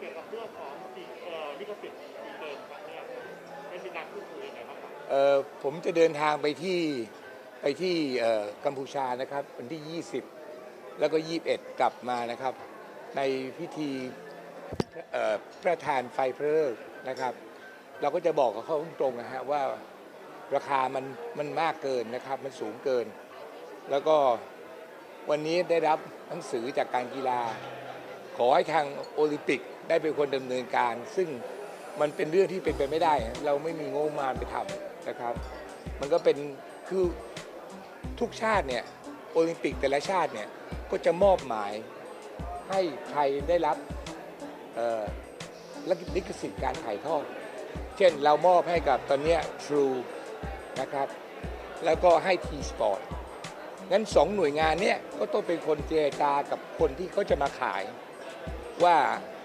เกี่ยวกับเรื่องของสีเอ่อลิขสิทธิ์ซีเกมครั้งเนี้ยได้มีการพูดคุยยังไงบ้างครับเอ่อผมจะเดินทางไปที่ไปที่เอ่อกัมพูชานะครับ วันที่ 20 แล้วก็ 21 กลับมานะครับ ในพิธีเอ่อพระทานไฟเพลิงนะครับ เราก็จะบอกกับเขาตรงๆนะฮะว่าราคามันมันมากเกินนะครับ มันสูงเกิน แล้วก็วันนี้ได้รับหนังสือจากการกีฬา ขอให้ทางโอลิมปิก ได้เป็นคนดำเนินการ ซึ่งมันเป็นเรื่องที่เป็นไปไม่ได้ เราไม่มีงบมาไปทำนะครับ มันก็เป็นคือทุกชาติเนี่ยโอลิมปิกแต่ละชาติเนี่ยก็จะมอบหมายให้ใครได้รับเอ่อลิขสิทธิ์การถ่ายทอด เช่นเรามอบให้กับตอนนี้ True นะครับ แล้วก็ให้ T Sport งั้นสองหน่วยงานเนี้ยก็ต้องเป็นคนเจรจากับคนที่เขาจะมาขาย ว่า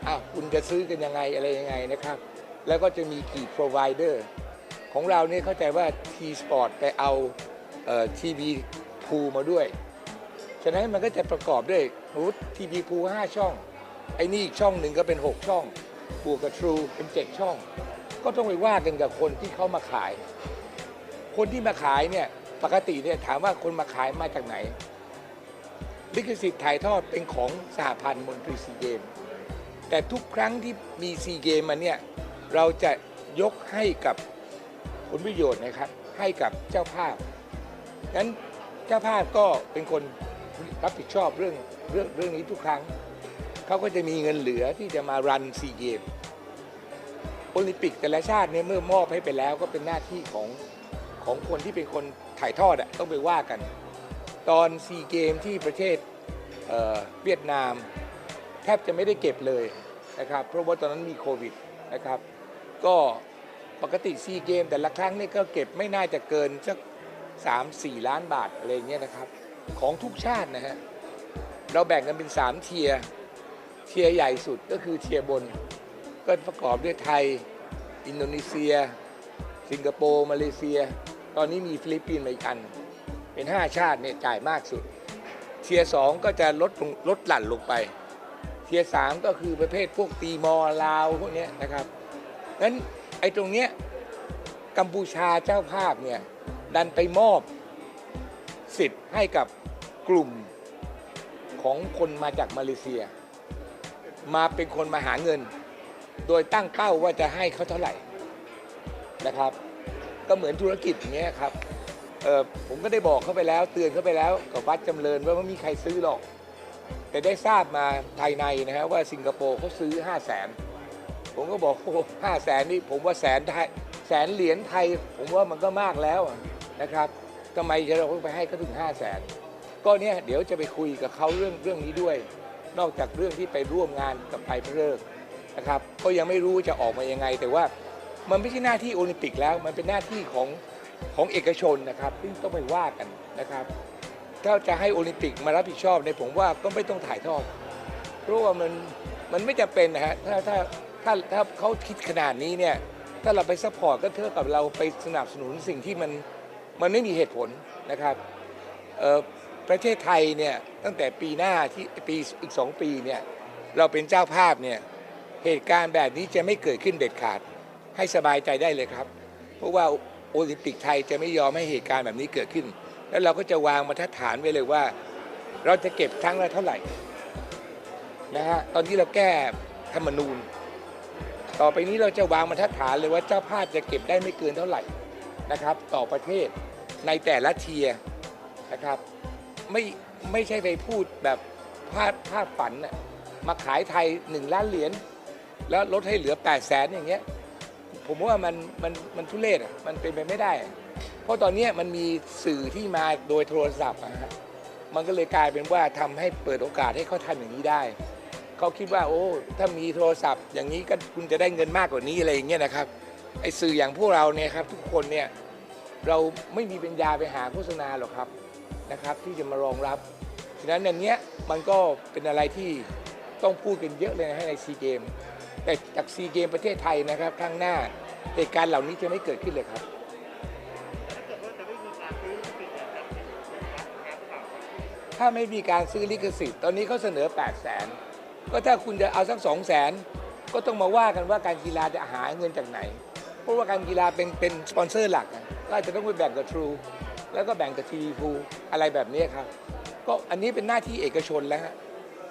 อ้าวคุณจะซื้อกันยังไงอะไรยังไงนะครับ แล้วก็จะมีกี่ provider ของเราเนี่ยเข้าใจว่า T Sport ไปเอาทีวีพูมาด้วย ฉะนั้นมันก็จะประกอบด้วยรูททีวีพู5ช่อง ไอ้นี่อีกช่องหนึ่งก็เป็น 6 ช่องบวกกับ True เป็น7ช่อง ก็ต้องไปว่ากันกับคนที่เขามาขาย คนที่มาขายเนี่ยปกติเนี่ยถามว่าคนมาขายมาจากไหน ลิขสิทธิ์ถ่ายทอดเป็นของสหพันธ์มนตรีซีเกม แต่ทุกครั้งที่มีซีเกมมาเนี่ยเราจะยกให้กับผลประโยชน์นะครับ ให้กับเจ้าภาพงั้นเจ้าภาพก็เป็นคนรับผิดชอบเรื่องเรื่องเรื่องนี้ทุกครั้ง เขาก็จะมีเงินเหลือที่จะมารันซีเกมโอลิมปิกแต่ละชาติเนี่ยเมื่อมอบให้ไปแล้วก็เป็นหน้าที่ของของคนที่เป็นคนถ่ายทอดอะต้องไปว่ากัน ตอนซีเกมที่ประเทศเเวียดนาม แทบจะไม่ได้เก็บเลย นะครับเพราะว่าตอนนั้นมีโควิดนะครับ ก็ปกติซีเกมแต่ละครั้งนี่ก็เก็บไม่น่าจะเกินสัก3 4ล้านบาทอะไรเงี้ยนะครับ ของทุกชาตินะฮะเราแบ่งกันเป็น 3 เทียเทียใหญ่สุดก็คือเทียบน ก็ประกอบด้วยไทย อินโดนีเซีย สิงคโปร์มาเลเซีย ตอนนี้มีฟิลิปปินส์มาอีกอัน เป็น 5 ชาติเนี่ยจ่ายมากสุด เทียสองก็จะลดลดหลั่นลงไป เทียร์สามก็คือประเภทพวกตีมอลาวพวกนี้นะครับงั้นไอ้ตรงเนี้ยกัมพูชาเจ้าภาพเนี่ยดันไปมอบสิทธิ์ให้กับกลุ่มของคนมาจากมาเลเซีย มาเป็นคนมาหาเงิน โดยตั้งเป้าว่าจะให้เขาเท่าไหร่นะครับ ก็เหมือนธุรกิจอย่างเงี้ยครับผมก็ได้บอกเขาไปแล้ว เตือนเขาไปแล้วกับวัดจำเริญว่าไม่มีใครซื้อหรอก แต่ได้ทราบมาภายในนะฮะว่าสิงคโปร์เขาซื้อ 5 0 0แสนผมก็บอกโอ้ห้าแสนนี่ผมว่าแสนไทยแสนเหรียญไทย ผมว่ามันก็มากแล้วนะครับทำไมจะเราไปให้เขาถึง 5 0 0แสนก็เนี่ยเดี๋ยวจะไปคุยกับเขาเรื่องเรื่องนี้ด้วย นอกจากเรื่องที่ไปร่วมงานกับไทยเพลิกนะครับก็ยังไม่รู้จะออกมายังไง แต่ว่ามันไม่ใช่หน้าที่โอลิมปิกแล้ว มันเป็นหน้าที่ของของเอกชนนะครับที่ต้องไปว่ากันนะครับ ถ้าจะให้โอลิมปิกมารับผิดชอบในผมว่าก็ไม่ต้องถ่ายทอด เพราะว่ามันมันไม่จำเป็นนะฮะถ้าถ้าถ้าถ้าเขาคิดขนาดนี้เนี่ยถ้าเราไปซัพพอร์ตก็เท่ากับเราไปสนับสนุนสิ่งที่มันมันไม่มีเหตุผลนะครับเอ่อประเทศไทยเนี่ยตั้งแต่ปีหน้าที่ปีอีกสองปีเนี่ยเราเป็นเจ้าภาพเนี่ยเหตุการณ์แบบนี้จะไม่เกิดขึ้นเด็ดขาดให้สบายใจได้เลยครับ เพราะว่าโอลิมปิกไทยจะไม่ยอมให้เหตุการณ์แบบนี้เกิดขึ้น แล้วเราก็จะวางมาตรฐานไว้เลยว่า เราจะเก็บครั้งละเท่าไหร่นะฮะตอนที่เราแก้ธรรมนูญ ต่อไปนี้เราจะวางมาตรฐานเลยว่าเจ้าภาพจะเก็บได้ไม่เกินเท่าไหร่นะครับ ต่อประเทศในแต่ละเทียนะครับไม่ไม่ใช่ไปพูดแบบภาพภาพฝันน่ะมาขายไทยหนึ่งล้านเหรียญแล้วลดให้เหลือ8 0 0แสนอย่างเงี้ยผมว่ามันมันมันทุเรศอะมันเป็นไปไม่ได้ เพราะตอนนี้มันมีสื่อที่มาโดยโทรศัพท์อะฮะมันก็เลยกลายเป็นว่าทำให้เปิดโอกาสให้เขาทำอย่างนี้ได้ เขาคิดว่าโอ้ถ้ามีโทรศัพท์ อย่างนี้ก็คุณจะได้เงินมากกว่านี้อะไรอย่างเงี้ยนะครับไอ้สื่ออย่างพวกเราเนี่ยครับทุกคนเนี่ยเราไม่มีปัญญาไปหาโฆษณาหรอกครับนะครับ ที่จะมารองรับฉะนั้นอันเนี้ยมันก็เป็นอะไรที่ต้องพูดกันเยอะเลยนะให้ในซีเกมแต่จากซีเกมประเทศไทยนะครับข้างหน้าเหตุการณ์เหล่านี้จะไม่เกิดขึ้นเลยครับ ถ้าไม่มีการซื้อลิขสิทธิ์ ตอนนี้เขาเสนอ 8 0 0แสนก็ถ้าคุณจะเอาสัก2 0 0แสนก็ต้องมาว่ากันว่าการกีฬาจะหาเงินจากไหน เพราะว่าการกีฬาเป็นเป็นสปอนเซอร์หลักอะก็อาจจะต้องไปแบ่งกับทรูแล้วก็แบ่งกับทีวีพูอะไรแบบนี้ครับ ก็อันนี้เป็นหน้าที่เอกชนแล้วฮะ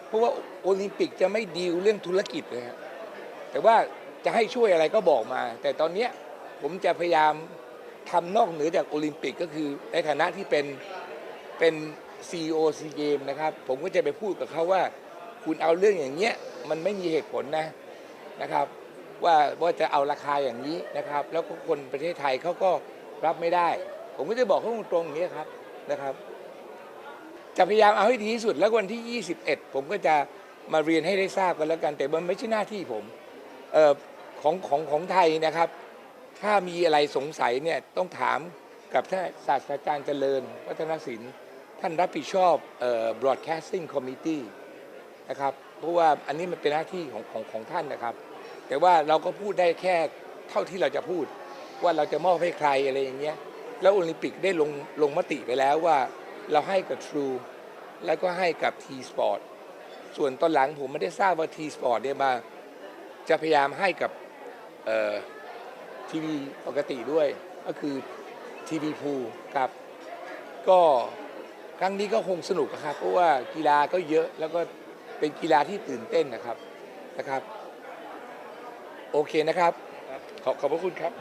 เพราะว่าโอลิมปิกจะไม่ดีลเรื่องธุรกิจเลยฮะแต่ว่าจะให้ช่วยอะไรก็บอกมา แต่ตอนนี้ผมจะพยายามทำนอกเหนือจากโอลิมปิกก็คือในฐานะที่เป็นเป็น CEO ซีเกมนะครับ ผมก็จะไปพูดกับเขาว่า คุณเอาเรื่องอย่างเงี้ยมันไม่มีเหตุผลนะนะครับ ว่าว่าจะเอาราคาอย่างนี้นะครับ แล้วก็คนประเทศไทยเขาก็รับไม่ได้ ผมก็จะบอกเขาตรงๆอย่างนี้ยครับนะครับจะพยายามเอาให้ดีที่สุดแล้ววันที่ 21 ผมก็จะมาเรียนให้ได้ทราบกันแล้วกัน แต่มันไม่ใช่หน้าที่ผมเออของของของไทยนะครับ ถ้ามีอะไรสงสัยเนี่ยต้องถามกับท่านศาสตราจารย์เจริญ วัฒนศิลป์ ท่านรับผิดชอบเอ่อ broadcasting committee นะครับ เพราะว่าอันนี้มันเป็นหน้าที่ของของของท่านนะครับ แต่ว่าเราก็พูดได้แค่เท่าที่เราจะพูด ว่าเราจะมอบให้ใครอะไรอย่างเงี้ย แล้วโอลิมปิกได้ลงลงมติไปแล้วว่าเราให้กับ True แล้วก็ให้กับ T Sport ส่วนตอนหลังผมไม่ได้ทราบว่า T Sport เนี่ยมาจะพยายามให้กับทีวีปกติด้วย ก็คือทีวีพูครับก็ ครั้งนี้ก็คงสนุกครับ เพราะว่ากีฬาก็เยอะแล้วก็เป็นกีฬาที่ตื่นเต้นนะครับนะครับ โอเคนะครับ ขอบขอบพระคุณครับ